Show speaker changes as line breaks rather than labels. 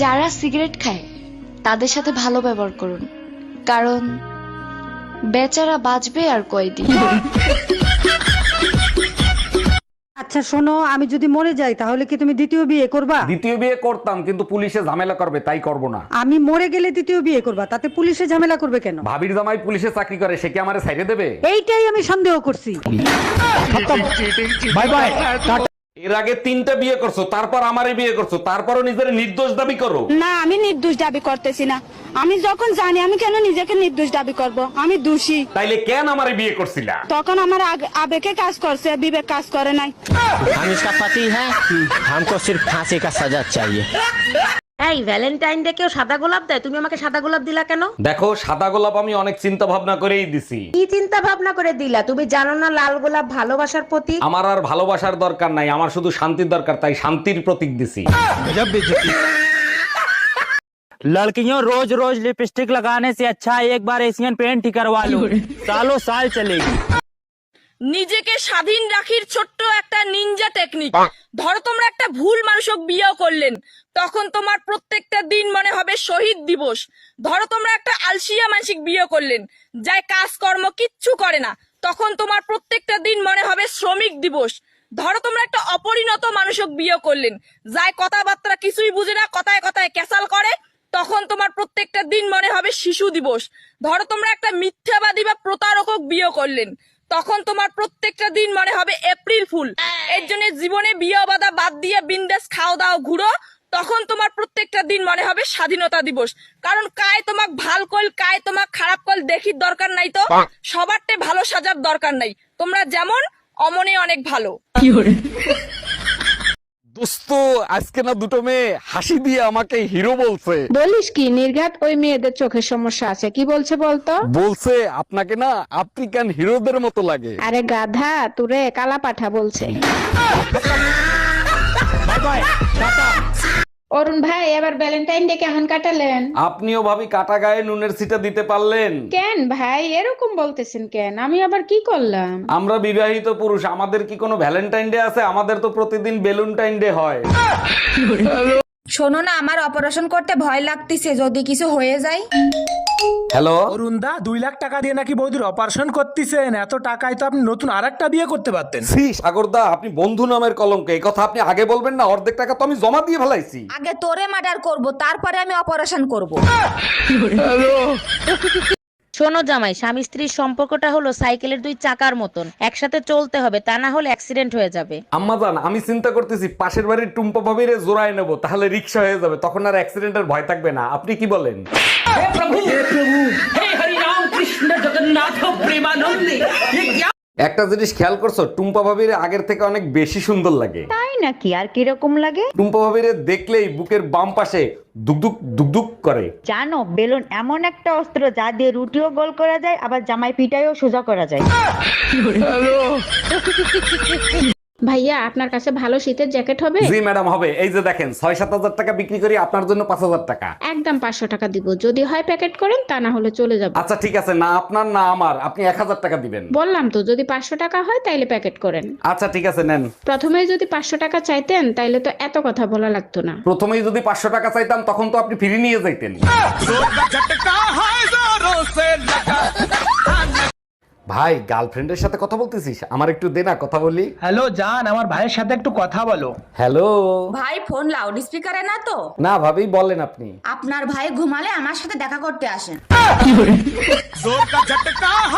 যারা সিগারেট খায় তাদের সাথে ভালো ব্যবহার করুন। কারণ বেচারা বাঁচবে আর কয়দিন।
আচ্ছা শোনো আমি যদি মরে যাই তাহলে কি তুমি দ্বিতীয় বিয়ে করবা?
দ্বিতীয় বিয়ে করতাম কিন্তু পুলিশে ঝামেলা করবে তাই করব না।
আমি মরে গেলে দ্বিতীয় বিয়ে করবা তাতে পুলিশে ঝামেলা করবে কেন?
ভাবির জামাই পুলিশে চাকরি করে সে কি আমারে ছেড়ে দেবে?
এইটাই আমি সন্দেহ করছি।
বাই বাই এর আগে তিনটা বিয়ে করছো তারপর আমারে বিয়ে করছো তারপরও নিজের নির্দোষ দাবি করো
না আমি নির্দোষ দাবি করতেছি না আমি যখন জানি আমি কেন নিজেকে নির্দোষ দাবি করব আমি দোষী
তাইলে কেন আমারে বিয়ে করছিলা
তখন আমার আগ- আবেগে কাজ করছে বিবেক কাজ করে নাই
हम इसका पति है हमको सिर्फ फांसी का सजा चाहिए
এই ভ্যালেন্টাইন ডে কেউ সাদা গোলাপ দেয় তুমি আমাকে সাদা গোলাপ দিলা কেন
দেখো সাদা গোলাপ আমি অনেক চিন্তা ভাবনা করেই দিছি
কি চিন্তা ভাবনা করে দিলা তুমি জানো না লাল গোলাপ ভালোবাসার প্রতীক
আমার আর ভালোবাসার দরকার নাই আমার শুধু শান্তির দরকার তাই শান্তির প্রতীক দিছি
लड़कियों रोज रोज लिपस्टिक लगाने से अच्छा है एक बार एशियन पेंट ही करवा लो सालों साल चलेगी
নিজেকে স্বাধীন রাখির ছোট্ট একটা নিনজা টেকনিক ধরো তোমরা একটা ভুল মানুষক বিয়েও করলেন, তখন তোমার প্রত্যেকটা দিন মনে হবে শহীদ দিবস। ধরো তোমরা একটা আলসিয়া মানসিক বিয়ে করলেন, যাই কাজকর্ম কিচ্ছু করে না, তখন তোমার প্রত্যেকটা দিন মনে হবে শ্রমিক দিবস। ধরো তোমরা একটা অপরিণত মানুষক বিয়ে করলেন, যাই কথাবার্তা কিছুই বুঝে না, কথায় কথায় ক্যাসাল করে, তখন তোমার প্রত্যেকটা দিন মনে হবে শিশু দিবস। ধরো তোমরা একটা মিথ্যাবাদী বা প্রতারকক বিয়ে করলেন, তখন তোমার প্রত্যেকটা দিন মনে হবে এপ্রিল ফুল। এর জন্য জীবনে বিয়ে বাদা বাদ দিয়ে বিন্দাস খাও দাও ঘুরো তখন তোমার প্রত্যেকটা দিন মনে হবে স্বাধীনতা দিবস। কারণ কায় তোমাক ভালো কল কায় তোমাক খারাপ কল দেখির দরকার নাই তো। সবারটে ভালো সাজার দরকার নাই। তোমরা যেমন অমনে অনেক ভালো।
দোস্ত আজকে না দুটো মেয়ে হাসি দিয়ে আমাকে হিরো বলছে।
বলিস কি নির্ঘাত ওই মেয়েদের চোখের সমস্যা আছে কি বলছে বলতো?
বলছে আপনাকে না আফ্রিকান হিরোদের মতো লাগে।
আরে গাধা তুরে কালা পাঠা বলছে অরুণ ভাই এবার ভ্যালেন্টাইন ডে কেমন কাটালেন।
আপনিও ভাবি কাটা গায়ে নুনের সিটা দিতে পারলেন।
কেন ভাই? এরকম বলতেছেন কেন? আমি আবার কি করলাম?
আমরা বিবাহিত পুরুষ আমাদের কি কোনো ভ্যালেন্টাইন ডে আছে? আমাদের তো প্রতিদিন বেলুনটাইন ডে হয়।
শোনো না আমার অপারেশন করতে ভয় লাগতেছে যদি কিছু হয়ে যায়।
হ্যালো
অরুণদা দুই লাখ টাকা দিয়ে নাকি বৌদির অপারেশন করতেছেন। এত টাকায় তো আপনি নতুন আর একটা বিয়ে করতে পারতেন।
সি সাগরদা আপনি বন্ধু নামের কলঙ্ক। এই কথা আপনি আগে বলবেন না অর্ধেক টাকা তো আমি জমা দিয়ে ফেলাইছি।
আগে তোরে মার্ডার করব তারপরে আমি অপারেশন করব।
শোনো জামাই স্বামী স্ত্রীর সম্পর্কটা হলো সাইকেলের দুই চাকার মতন। একসাথে চলতে হবে তা না হলে অ্যাক্সিডেন্ট হয়ে যাবে।
আম্মাজান আমি চিন্তা করতেছি পাশের বাড়ির টুম্পা ভাবিরে জোড়ায় নেব তাহলে রিক্সা হয়ে যাবে তখন আর অ্যাক্সিডেন্টের ভয় থাকবে না। আপনি কি বলেন? একটা জিনিস খেয়াল করছ টুম্পা ভাবির আগের থেকে অনেক বেশি সুন্দর লাগে।
তাই নাকি? আর কীরকম লাগে?
টুম্পা ভাবিরে দেখলেই বুকের বাম পাশে দুকদুক দুকদুক করে।
জানো বেলুন এমন একটা অস্ত্র যা দিয়ে রুটিও গোল করা যায় আবার জামাই পিটাইও সোজা করা যায়।
ভাইয়া আপনার কাছে ভালো শীতের জ্যাকেট হবে?
জি ম্যাডাম হবে। এই যে দেখেন ছয় সাত হাজার টাকা বিক্রি করি আপনার জন্য পাঁচ হাজার টাকা।
একদম পাঁচশো টাকা দিব। যদি হয় প্যাকেট করেন তা না হলে চলে যাব।
আচ্ছা ঠিক আছে। না আপনার না আমার। আপনি এক হাজার টাকা দিবেন।
বললাম তো যদি পাঁচশো টাকা হয় তাইলে প্যাকেট করেন।
আচ্ছা ঠিক আছে নেন।
প্রথমে যদি পাঁচশো টাকা চাইতেন তাইলে তো এত কথা বলা লাগতো না।
প্রথমেই যদি পাঁচশো টাকা চাইতাম তখন তো আপনি ফিরে নিয়ে যাইতেন। ভাই গার্লফ্রেন্ডের সাথে কথা বলতেছিস? আমার একটু দে না কথা বলি।
হ্যালো জান আমার ভাইয়ের সাথে একটু কথা বলো।
হ্যালো
ভাই ফোন লাউড স্পিকারে না তো?
না ভাবি বলেন আপনি।
আপনার ভাই ঘুমালে আমার সাথে দেখা করতে আসেন।